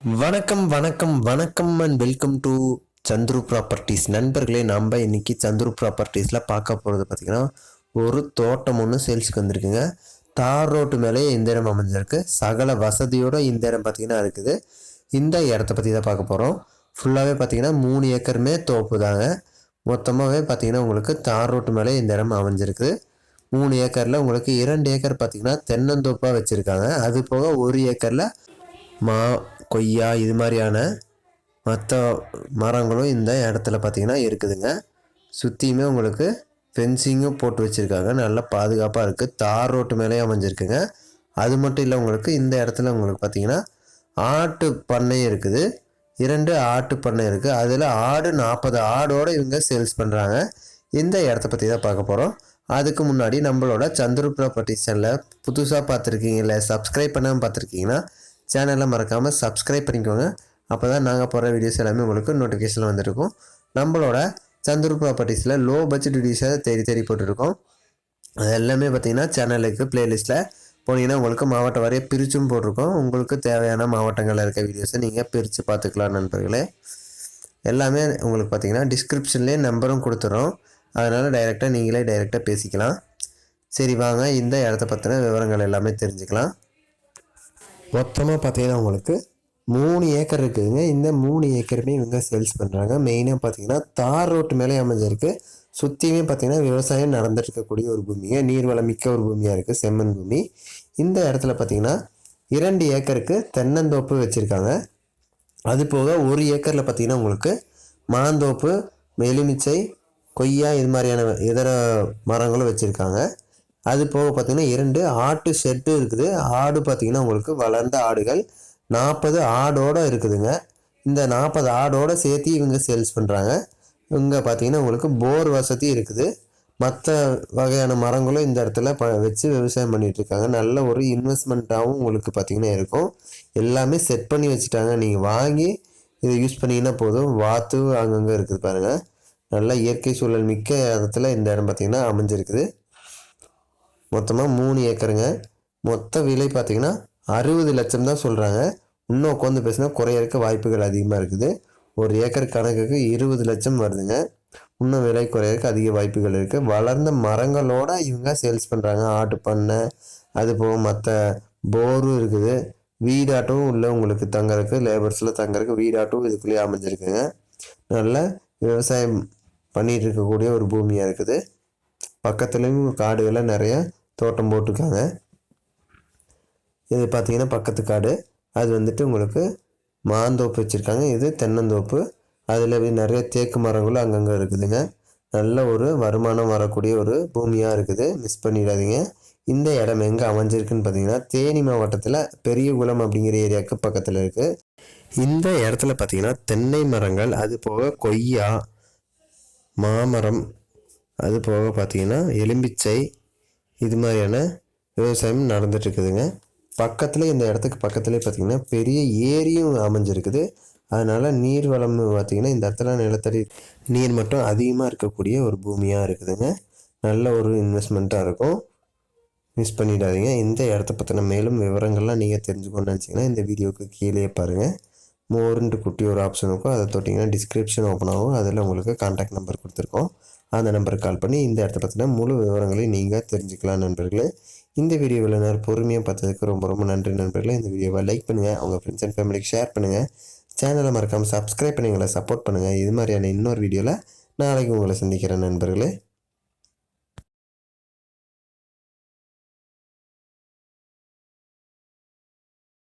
வணக்கம் வணக்கம் வணக்கம் and welcome to Chandru properties நண்பர்களே நம்ம இன்னைக்கு சந்துரு ப்ராப்பர்ட்டிஸில் பார்க்க போகிறது பார்த்திங்கன்னா ஒரு தோட்டம் ஒன்று சேல்ஸுக்கு வந்திருக்குங்க. தார் ரோட்டு மேலே இந்த இடம் அமைஞ்சிருக்கு. சகல வசதியோடு இந்த இடம் பார்த்திங்கன்னா இருக்குது. இந்த இடத்த பற்றி தான் பார்க்க போகிறோம் ஃபுல்லாகவே பார்த்திங்கன்னா மூணு ஏக்கருமே தோப்பு தாங்க மொத்தமாகவே பார்த்திங்கன்னா உங்களுக்கு தார் ரோட்டு மேலே இந்த இடம் அமைஞ்சிருக்குது மூணு ஏக்கரில் உங்களுக்கு இரண்டு ஏக்கர் பார்த்திங்கன்னா தென்னந்தோப்பாக வச்சுருக்காங்க. அது போக ஒரு ஏக்கரில் மா கொய்யா இது மாதிரியான மற்ற மரங்களும் இந்த இடத்துல பார்த்திங்கன்னா இருக்குதுங்க. சுற்றியுமே உங்களுக்கு ஃபென்சிங்கும் போட்டு வச்சுருக்காங்க. நல்லா பாதுகாப்பாக இருக்குது தார் ரோட்டு மேலேயே அமைஞ்சிருக்குங்க. அது மட்டும் இல்லை உங்களுக்கு இந்த இடத்துல உங்களுக்கு பார்த்திங்கன்னா ஆட்டு பண்ணையும் இருக்குது. இரண்டு ஆட்டு பண்ணை இருக்குது அதில் ஆடு நாற்பது ஆடோடு இவங்க சேல்ஸ் பண்ணுறாங்க இந்த இடத்த பற்றி தான் பார்க்க போகிறோம் அதுக்கு முன்னாடி நம்மளோட சந்துரு ப்ராப்பர்ட்டி சேனலில் புதுசாக பார்த்துருக்கீங்கள சப்ஸ்கிரைப் பண்ணாமல் பார்த்துருக்கீங்கன்னா சேனலை மறக்காமல் சப்ஸ்கிரைப் பண்ணிக்கோங்க. அப்போ தான் நாங்கள் போகிற வீடியோஸ் எல்லாமே உங்களுக்கு நோட்டிஃபிகேஷன் வந்துருக்கும். நம்மளோட சந்துரு ப்ராப்பர்ட்டிஸில் லோ பட்ஜெட் வீடியோஸை தேடி தேடி போட்டிருக்கோம். அது எல்லாமே பார்த்தீங்கன்னா சேனலுக்கு ப்ளேலிஸ்ட்டில் போனீங்கன்னா உங்களுக்கு மாவட்டம் வரைய பிரிச்சும் போட்டிருக்கோம். உங்களுக்கு தேவையான மாவட்டங்களில் இருக்க வீடியோஸை நீங்கள் பிரித்து பார்த்துக்கலாம் நண்பர்களே. எல்லாமே உங்களுக்கு பார்த்தீங்கன்னா டிஸ்கிரிப்ஷன்லேயே நம்பரும் கொடுத்துறோம். அதனால் டைரெக்டாக நீங்களே டைரெக்டாக பேசிக்கலாம். சரி வாங்க. இந்த இடத்த பற்றின விவரங்கள் எல்லாமே தெரிஞ்சுக்கலாம். மொத்தமாக பார்த்தீங்கன்னா உங்களுக்கு மூணு ஏக்கர் இருக்குதுங்க. இந்த மூணு ஏக்கருமே இவங்க சேல்ஸ் பண்ணுறாங்க மெயினாக பார்த்தீங்கன்னா தார் ரோட்டு மேலே அமைஞ்சிருக்கு. சுற்றியுமே பார்த்தீங்கன்னா விவசாயம் நடந்துட்டுருக்கக்கூடிய ஒரு பூமிங்க. நீர்வளம் மிக்க ஒரு பூமியாக இருக்குது செம்மண் பூமி. இந்த இடத்துல பார்த்தீங்கன்னா இரண்டு ஏக்கருக்கு தென்னந்தோப்பு வச்சுருக்காங்க. அது போக ஒரு ஏக்கரில் பார்த்தீங்கன்னா உங்களுக்கு மாந்தோப்பு எலுமிச்சை கொய்யா இது மாதிரியான இதர மரங்களும் வச்சுருக்காங்க. அது போக பார்த்தீங்கன்னா இரண்டு ஆட்டு ஷெட்டும் இருக்குது. ஆடு பார்த்தீங்கன்னா உங்களுக்கு வளர்ந்த ஆடுகள். நாற்பது ஆடோடு இருக்குதுங்க. இந்த நாற்பது ஆடோடு சேர்த்து இவங்க சேல்ஸ் பண்ணுறாங்க இவங்க பார்த்தீங்கன்னா உங்களுக்கு போர் வசதி இருக்குது. மற்ற வகையான மரங்களும் இந்த இடத்துல ப வச்சு விவசாயம் பண்ணிகிட்ருக்காங்க நல்ல ஒரு இன்வெஸ்ட்மெண்ட்டாகவும் உங்களுக்கு பார்த்தீங்கன்னா இருக்கும். எல்லாமே செட் பண்ணி வச்சுட்டாங்க. நீங்கள் வாங்கி இதை யூஸ் பண்ணிங்கன்னா போதும். வாத்து அங்கங்கே இருக்குது பாருங்கள் நல்ல இயற்கை சூழல் மிக்க இடத்துல இந்த இடம் பார்த்திங்கன்னா அமைஞ்சிருக்குது. மொத்தமாக மூணு ஏக்கருங்க. மொத்த விலை பார்த்திங்கன்னா அறுபது லட்சம் தான் சொல்கிறாங்க இன்னும் உட்காந்து பேசினா குறையறக்க வாய்ப்புகள் அதிகமாக இருக்குது. ஒரு ஏக்கர் கணக்குக்கு இருபது லட்சம் வருதுங்க. இன்னும் விலை குறையறக்கு அதிக வாய்ப்புகள் இருக்குது வளர்ந்த மரங்களோட இவங்க சேல்ஸ் பண்ணுறாங்க ஆட்டு பண்ணை அது போக மற்ற போரும் இருக்குது. வீடாட்டும் உள்ளே உங்களுக்கு தங்கறதுக்கு லேபர்ஸில் தங்கறதுக்கு வீடாட்டும் இதுக்குள்ளேயே அமைஞ்சிருக்குங்க. நல்ல விவசாயம் பண்ணிகிட்டு இருக்கக்கூடிய ஒரு பூமியாக இருக்குது. பக்கத்துலேயும் காடுகளை நிறைய தோட்டம் போட்டிருக்காங்க. இது பார்த்திங்கன்னா பக்கத்து காடு. அது வந்துட்டு உங்களுக்கு மாந்தோப்பு வச்சுருக்காங்க. இது தென்னந்தோப்பு. அதில் நிறைய தேக்கு மரங்களும் அங்கங்கே இருக்குதுங்க. நல்ல ஒரு வருமானம் வரக்கூடிய ஒரு பூமியாக இருக்குது. மிஸ் பண்ணிடாதீங்க. இந்த இடம் எங்கே அமைஞ்சிருக்குன்னு பார்த்தீங்கன்னா தேனி மாவட்டத்தில் பெரியகுளம் அப்படிங்கிற ஏரியாவுக்கு பக்கத்தில் இருக்குது இந்த இடத்துல பார்த்திங்கன்னா தென்னை மரங்கள் அது போக கொய்யா மாமரம் அது போக பார்த்தீங்கன்னா எலும்பிச்சை இது மாதிரியான விவசாயம் நடந்துட்டுருக்குதுங்க. பக்கத்தில் இந்த இடத்துக்கு பக்கத்துலேயே பார்த்திங்கன்னா பெரிய ஏரியும் அமைஞ்சிருக்குது. அதனால் நீர் வளம் பார்த்திங்கன்னா இந்த இடத்துல நிலத்தடி நீர் மட்டும் அதிகமாக இருக்கக்கூடிய ஒரு பூமியாக இருக்குதுங்க. நல்ல ஒரு இன்வெஸ்ட்மெண்ட்டாக இருக்கும். மிஸ் பண்ணிடாதீங்க. இந்த இடத்த பற்றின மேலும் விவரங்கள்லாம் நீங்கள் தெரிஞ்சுக்கணும்னு நினச்சிங்கன்னா இந்த வீடியோவுக்கு கீழே பாருங்கள் மோர்ன்ட்டு குட்டி ஒரு ஆப்ஷன் இருக்கும். அதை தொட்டிங்கன்னா டிஸ்கிரிப்ஷன் ஓப்பன் ஆகும். அதில் உங்களுக்கு கான்டாக்ட் நம்பர் கொடுத்துருக்கோம். அந்த நம்பருக்கு கால் பண்ணி இந்த இடத்த பற்றின முழு விவரங்களையும் நீங்கள் தெரிஞ்சுக்கலாம் நண்பர்களே. இந்த வீடியோவில் நான் பொறுமையாக பார்த்ததுக்கு ரொம்ப ரொம்ப நன்றி நண்பர்களே. இந்த வீடியோவை லைக் பண்ணுங்கள் உங்கள் ஃப்ரெண்ட்ஸ் அண்ட் ஃபேமிலிக்கு ஷேர் பண்ணுங்கள் சேனலை மறக்காமல் சப்ஸ்கிரைப் பண்ணி எங்களை சப்போர்ட் பண்ணுங்கள் இது மாதிரியான இன்னொரு வீடியோவில் நாளைக்கு உங்களை சந்திக்கிறேன் நண்பர்களே.